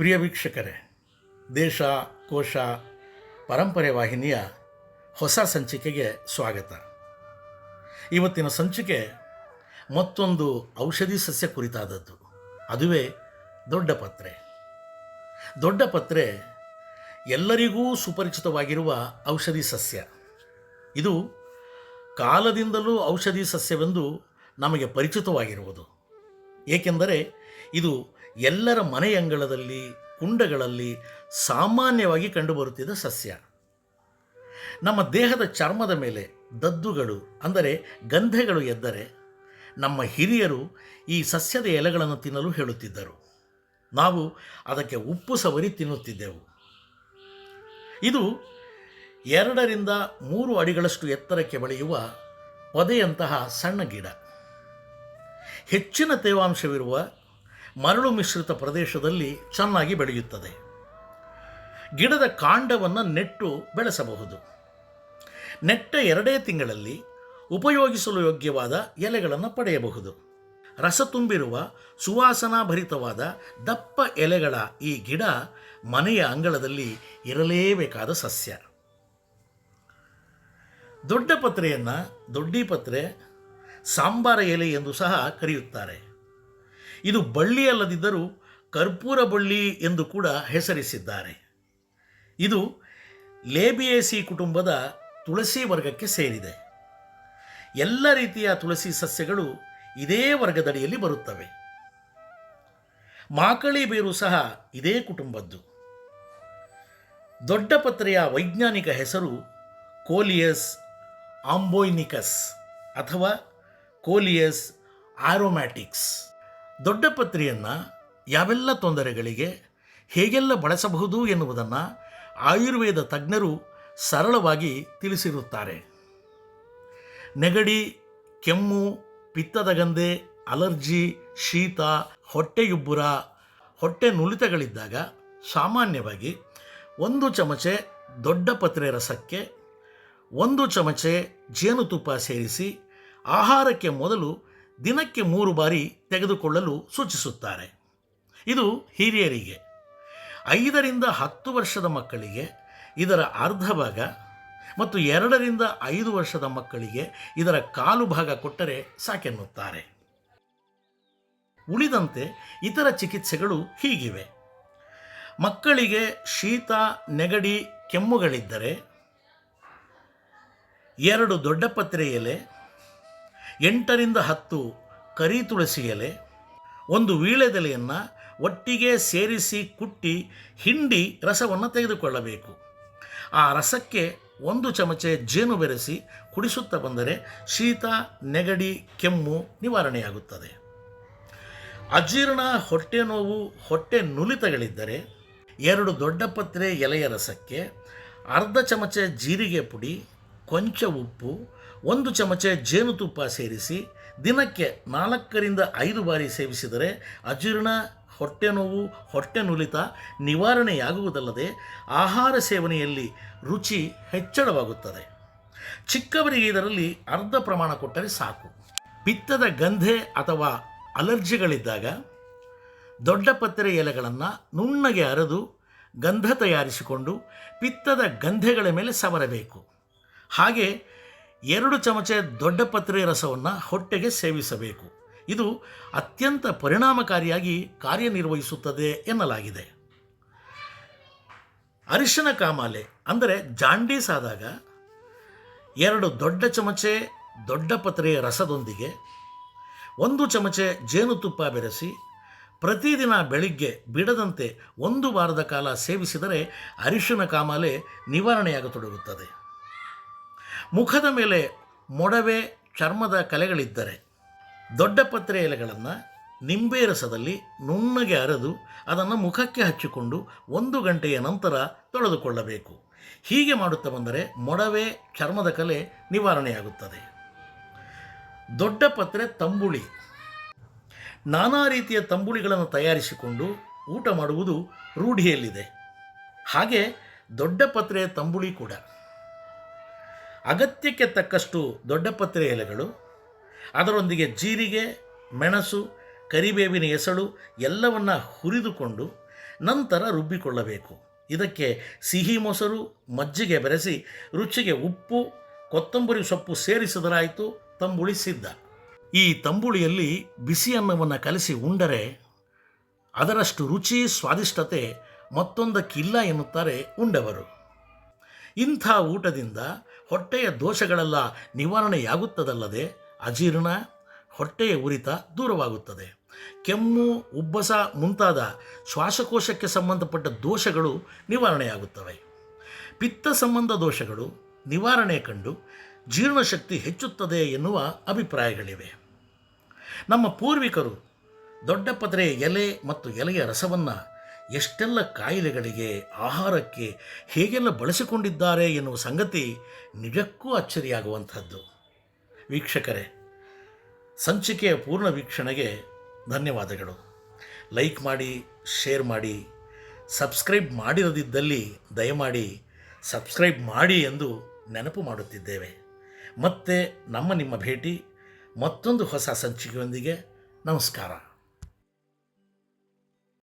ಪ್ರಿಯ ವೀಕ್ಷಕರೇ, ದೇಶ, ಕೋಶ, ಪರಂಪರೆ ವಾಹಿನಿಯ ಹೊಸ ಸಂಚಿಕೆಗೆ ಸ್ವಾಗತ. ಇವತ್ತಿನ ಸಂಚಿಕೆ ಮತ್ತೊಂದು ಔಷಧಿ ಸಸ್ಯ ಕುರಿತಾದದ್ದು. ಅದುವೇ ದೊಡ್ಡ ಪತ್ರೆ. ದೊಡ್ಡ ಪತ್ರೆ ಎಲ್ಲರಿಗೂ ಸುಪರಿಚಿತವಾಗಿರುವ ಔಷಧಿ ಸಸ್ಯ. ಇದು ಕಾಲದಿಂದಲೂ ಔಷಧಿ ಸಸ್ಯವೆಂದು ನಮಗೆ ಪರಿಚಿತವಾಗಿರುವುದು. ಏಕೆಂದರೆ ಇದು ಎಲ್ಲರ ಮನೆಯಂಗಳದಲ್ಲಿ, ಕುಂಡಗಳಲ್ಲಿ ಸಾಮಾನ್ಯವಾಗಿ ಕಂಡುಬರುತ್ತಿದ್ದ ಸಸ್ಯ. ನಮ್ಮ ದೇಹದ ಚರ್ಮದ ಮೇಲೆ ದದ್ದುಗಳು, ಅಂದರೆ ಗಂಧೆಗಳು ಎದ್ದರೆ ನಮ್ಮ ಹಿರಿಯರು ಈ ಸಸ್ಯದ ಎಲೆಗಳನ್ನು ತಿನ್ನಲು ಹೇಳುತ್ತಿದ್ದರು. ನಾವು ಅದಕ್ಕೆ ಉಪ್ಪು ಸವರಿ ತಿನ್ನುತ್ತಿದ್ದೆವು. ಇದು ಎರಡರಿಂದ ಮೂರು ಅಡಿಗಳಷ್ಟು ಎತ್ತರಕ್ಕೆ ಬೆಳೆಯುವ ಪೊದೆಯಂತಹ ಸಣ್ಣ ಗಿಡ. ಹೆಚ್ಚಿನ ತೇವಾಂಶವಿರುವ ಮರಳು ಮಿಶ್ರಿತ ಪ್ರದೇಶದಲ್ಲಿ ಚೆನ್ನಾಗಿ ಬೆಳೆಯುತ್ತದೆ. ಗಿಡದ ಕಾಂಡವನ್ನು ನೆಟ್ಟು ಬೆಳೆಸಬಹುದು. ನೆಟ್ಟ ಎರಡೇ ತಿಂಗಳಲ್ಲಿ ಉಪಯೋಗಿಸಲು ಯೋಗ್ಯವಾದ ಎಲೆಗಳನ್ನು ಪಡೆಯಬಹುದು. ರಸ ತುಂಬಿರುವ ಸುವಾಸನಾಭರಿತವಾದ ದಪ್ಪ ಎಲೆಗಳ ಈ ಗಿಡ ಮನೆಯ ಅಂಗಳದಲ್ಲಿ ಇರಲೇಬೇಕಾದ ಸಸ್ಯ. ದೊಡ್ಡ ಪತ್ರೆಯನ್ನು ದೊಡ್ಡಿ ಪತ್ರೆ ಸಾಂಬಾರ ಎಲೆ ಎಂದು ಸಹ ಕರೆಯುತ್ತಾರೆ. ಇದು ಬಳ್ಳಿಯಲ್ಲದಿದ್ದರೂ ಕರ್ಪೂರ ಬಳ್ಳಿ ಎಂದು ಕೂಡ ಹೆಸರಿಸಿದ್ದಾರೆ. ಇದು ಲೇಬಿಯೇಸಿ ಕುಟುಂಬದ ತುಳಸಿ ವರ್ಗಕ್ಕೆ ಸೇರಿದೆ. ಎಲ್ಲ ರೀತಿಯ ತುಳಸಿ ಸಸ್ಯಗಳು ಇದೇ ವರ್ಗದಡಿಯಲ್ಲಿ ಬರುತ್ತವೆ. ಮಾಕಳಿ ಬೇರು ಸಹ ಇದೇ ಕುಟುಂಬದ್ದು. ದೊಡ್ಡ ಪತ್ರೆಯ ವೈಜ್ಞಾನಿಕ ಹೆಸರು ಕೋಲಿಯಸ್ ಆಂಬೋಯ್ನಿಕಸ್ ಅಥವಾ ಕೋಲಿಯಸ್ ಆರೋಮ್ಯಾಟಿಕ್ಸ್. ದೊಡ್ಡ ಪತ್ರಿಯನ್ನು ಯಾವೆಲ್ಲ ತೊಂದರೆಗಳಿಗೆ ಹೇಗೆಲ್ಲ ಬಳಸಬಹುದು ಎನ್ನುವುದನ್ನು ಆಯುರ್ವೇದ ತಜ್ಞರು ಸರಳವಾಗಿ ತಿಳಿಸಿರುತ್ತಾರೆ. ನೆಗಡಿ, ಕೆಮ್ಮು, ಪಿತ್ತದ ಗಂದೆ ಅಲರ್ಜಿ, ಶೀತ, ಹೊಟ್ಟೆಯುಬ್ಬುರ, ಹೊಟ್ಟೆ ನುಲಿತಗಳಿದ್ದಾಗ ಸಾಮಾನ್ಯವಾಗಿ ಒಂದು ಚಮಚೆ ದೊಡ್ಡ ಪತ್ರೆ ರಸಕ್ಕೆ, ಒಂದು ಚಮಚೆ ಜೇನುತುಪ್ಪ ಸೇರಿಸಿ ಆಹಾರಕ್ಕೆ ಮೊದಲು ದಿನಕ್ಕೆ ಮೂರು ಬಾರಿ ತೆಗೆದುಕೊಳ್ಳಲು ಸೂಚಿಸುತ್ತಾರೆ. ಇದು ಹಿರಿಯರಿಗೆ, ಐದರಿಂದ ಹತ್ತು ವರ್ಷದ ಮಕ್ಕಳಿಗೆ, ಇದರ ಅರ್ಧ ಭಾಗ ಮತ್ತು ಎರಡರಿಂದ ಐದು ವರ್ಷದ ಮಕ್ಕಳಿಗೆ ಇದರ ಕಾಲು ಭಾಗ ಕೊಟ್ಟರೆ ಸಾಕೆನ್ನುತ್ತಾರೆ. ಉಳಿದಂತೆ ಇತರ ಚಿಕಿತ್ಸೆಗಳು ಹೀಗಿವೆ. ಮಕ್ಕಳಿಗೆ ಶೀತ, ನೆಗಡಿ, ಕೆಮ್ಮುಗಳಿದ್ದರೆ ಎರಡು ದೊಡ್ಡ ಪತ್ರೆ ಎಲೆ ಎಂಟರಿಂದ ಹತ್ತು ಕರಿ ತುಳಸಿ ಎಲೆ, ಒಂದು ವೀಳೆದೆಲೆಯನ್ನು ಒಟ್ಟಿಗೆ ಸೇರಿಸಿ ಕುಟ್ಟಿ ಹಿಂಡಿ ರಸವನ್ನು ತೆಗೆದುಕೊಳ್ಳಬೇಕು. ಆ ರಸಕ್ಕೆ ಒಂದು ಚಮಚೆ ಜೇನು ಬೆರೆಸಿ ಕುಡಿಸುತ್ತಾ ಬಂದರೆ ಶೀತ, ನೆಗಡಿ, ಕೆಮ್ಮು ನಿವಾರಣೆಯಾಗುತ್ತದೆ. ಅಜೀರ್ಣ ಹೊಟ್ಟೆ ನೋವು, ಹೊಟ್ಟೆ ನುಲಿತಗಳಿದ್ದರೆ ಎರಡು ದೊಡ್ಡ ಪತ್ರೆ ಎಲೆಯ ರಸಕ್ಕೆ ಅರ್ಧ ಚಮಚೆ ಜೀರಿಗೆ ಪುಡಿ, ಕೊಂಚ ಉಪ್ಪು ಒಂದು ಚಮಚ ಜೇನುತುಪ್ಪ ಸೇರಿಸಿ ದಿನಕ್ಕೆ ನಾಲ್ಕರಿಂದ ಐದು ಬಾರಿ ಸೇವಿಸಿದರೆ ಅಜೀರ್ಣ, ಹೊಟ್ಟೆ ನೋವು, ಹೊಟ್ಟೆ ನುಲಿತ ನಿವಾರಣೆಯಾಗುವುದಲ್ಲದೆ ಆಹಾರ ಸೇವನೆಯಲ್ಲಿ ರುಚಿ ಹೆಚ್ಚಳವಾಗುತ್ತದೆ. ಚಿಕ್ಕವರಿಗೆ ಇದರಲ್ಲಿ ಅರ್ಧ ಪ್ರಮಾಣ ಕೊಟ್ಟರೆ ಸಾಕು. ಪಿತ್ತದ ಗಂಧೆ ಅಥವಾ ಅಲರ್ಜಿಗಳಿದ್ದಾಗ ದೊಡ್ಡ ಪತ್ರೆ ಎಲೆಗಳನ್ನು ನುಣ್ಣಗೆ ಅರೆದು ಗಂಧ ತಯಾರಿಸಿಕೊಂಡು ಪಿತ್ತದ ಗಂಧೆಗಳ ಮೇಲೆ ಸವರಬೇಕು. ಹಾಗೆ ಎರಡು ಚಮಚೆ ದೊಡ್ಡ ಪತ್ರೆ ರಸವನ್ನು ಹೊಟ್ಟೆಗೆ ಸೇವಿಸಬೇಕು. ಇದು ಅತ್ಯಂತ ಪರಿಣಾಮಕಾರಿಯಾಗಿ ಕಾರ್ಯನಿರ್ವಹಿಸುತ್ತದೆ ಎನ್ನಲಾಗಿದೆ. ಅರಿಶಿನ ಕಾಮಾಲೆ ಅಂದರೆ ಜಾಂಡೀಸ್ ಆದಾಗ ಎರಡು ದೊಡ್ಡ ಚಮಚೆ ದೊಡ್ಡ ಪತ್ರೆಯ ರಸದೊಂದಿಗೆ ಒಂದು ಚಮಚೆ ಜೇನುತುಪ್ಪ ಬೆರೆಸಿ ಪ್ರತಿದಿನ ಬೆಳಿಗ್ಗೆ ಬಿಡದಂತೆ ಒಂದು ವಾರದ ಕಾಲ ಸೇವಿಸಿದರೆ ಅರಿಶಿನ ಕಾಮಾಲೆ ನಿವಾರಣೆಯಾಗತೊಡಗುತ್ತದೆ. ಮುಖದ ಮೇಲೆ ಮೊಡವೆ ಚರ್ಮದ ಕಲೆಗಳಿದ್ದರೆ ದೊಡ್ಡ ಪತ್ರೆ ಎಲೆಗಳನ್ನು ನಿಂಬೆ ರಸದಲ್ಲಿ ನುಣ್ಣಗೆ ಅರೆದು ಅದನ್ನು ಮುಖಕ್ಕೆ ಹಚ್ಚಿಕೊಂಡು ಒಂದು ಗಂಟೆಯ ನಂತರ ತೊಳೆದುಕೊಳ್ಳಬೇಕು. ಹೀಗೆ ಮಾಡುತ್ತಾ ಬಂದರೆ ಮೊಡವೆ ಚರ್ಮದ ಕಲೆ ನಿವಾರಣೆಯಾಗುತ್ತದೆ. ದೊಡ್ಡ ಪತ್ರೆ ತಂಬುಳಿ. ನಾನಾ ರೀತಿಯ ತಂಬುಳಿಗಳನ್ನು ತಯಾರಿಸಿಕೊಂಡು ಊಟ ಮಾಡುವುದು ರೂಢಿಯಲ್ಲಿದೆ. ಹಾಗೆ ದೊಡ್ಡ ಪತ್ರೆ ತಂಬುಳಿ ಕೂಡ. ಅಗತ್ಯಕ್ಕೆ ತಕ್ಕಷ್ಟು ದೊಡ್ಡ ಪತ್ರೆ ಎಲೆಗಳು, ಅದರೊಂದಿಗೆ ಜೀರಿಗೆ, ಮೆಣಸು, ಕರಿಬೇವಿನ ಎಸಳು ಎಲ್ಲವನ್ನು ಹುರಿದುಕೊಂಡು ನಂತರ ರುಬ್ಬಿಕೊಳ್ಳಬೇಕು. ಇದಕ್ಕೆ ಸಿಹಿ ಮೊಸರು, ಮಜ್ಜಿಗೆ ಬೆರೆಸಿ, ರುಚಿಗೆ ಉಪ್ಪು, ಕೊತ್ತಂಬರಿ ಸೊಪ್ಪು ಸೇರಿಸಿದರಾಯಿತು ತಂಬುಳಿ ಸಿದ್ಧ. ಈ ತಂಬುಳಿಯಲ್ಲಿ ಬಿಸಿ ಅನ್ನವನ್ನು ಕಲಸಿ ಉಂಡರೆ ಅದರಷ್ಟು ರುಚಿ, ಸ್ವಾದಿಷ್ಟತೆ ಮತ್ತೊಂದಕ್ಕಿಲ್ಲ ಎನ್ನುತ್ತಾರೆ ಉಂಡವರು. ಇಂಥ ಊಟದಿಂದ ಹೊಟ್ಟೆಯ ದೋಷಗಳೆಲ್ಲ ನಿವಾರಣೆಯಾಗುತ್ತದಲ್ಲದೆ ಅಜೀರ್ಣ ಹೊಟ್ಟೆಯ ಉರಿತ ದೂರವಾಗುತ್ತದೆ. ಕೆಮ್ಮು, ಉಬ್ಬಸ ಮುಂತಾದ ಶ್ವಾಸಕೋಶಕ್ಕೆ ಸಂಬಂಧಪಟ್ಟ ದೋಷಗಳು ನಿವಾರಣೆಯಾಗುತ್ತವೆ. ಪಿತ್ತ ಸಂಬಂಧ ದೋಷಗಳು ನಿವಾರಣೆ ಕಂಡು ಜೀರ್ಣಶಕ್ತಿ ಹೆಚ್ಚುತ್ತದೆ ಎನ್ನುವ ಅಭಿಪ್ರಾಯಗಳಿವೆ. ನಮ್ಮ ಪೂರ್ವಿಕರು ದೊಡ್ಡ ಪದರೆಯ ಎಲೆ ಮತ್ತು ಎಲೆಯ ರಸವನ್ನು ಎಷ್ಟೆಲ್ಲ ಕಾಯಿಲೆಗಳಿಗೆ ಆಹಾರಕ್ಕೆ ಹೇಗೆಲ್ಲ ಬಳಸಿಕೊಂಡಿದ್ದಾರೆ ಎನ್ನುವ ಸಂಗತಿ ನಿಜಕ್ಕೂ ಅಚ್ಚರಿಯಾಗುವಂಥದ್ದು. ವೀಕ್ಷಕರೇ, ಸಂಚಿಕೆಯ ಪೂರ್ಣ ವೀಕ್ಷಣೆಗೆ ಧನ್ಯವಾದಗಳು. ಲೈಕ್ ಮಾಡಿ, ಶೇರ್ ಮಾಡಿ, ಸಬ್ಸ್ಕ್ರೈಬ್ ಮಾಡಿರದಿದ್ದಲ್ಲಿ ದಯಮಾಡಿ ಸಬ್ಸ್ಕ್ರೈಬ್ ಮಾಡಿ ಎಂದು ನೆನಪು ಮಾಡುತ್ತಿದ್ದೇವೆ. ಮತ್ತೆ ನಮ್ಮ ನಿಮ್ಮ ಭೇಟಿ ಮತ್ತೊಂದು ಹೊಸ ಸಂಚಿಕೆಯೊಂದಿಗೆ. ನಮಸ್ಕಾರ.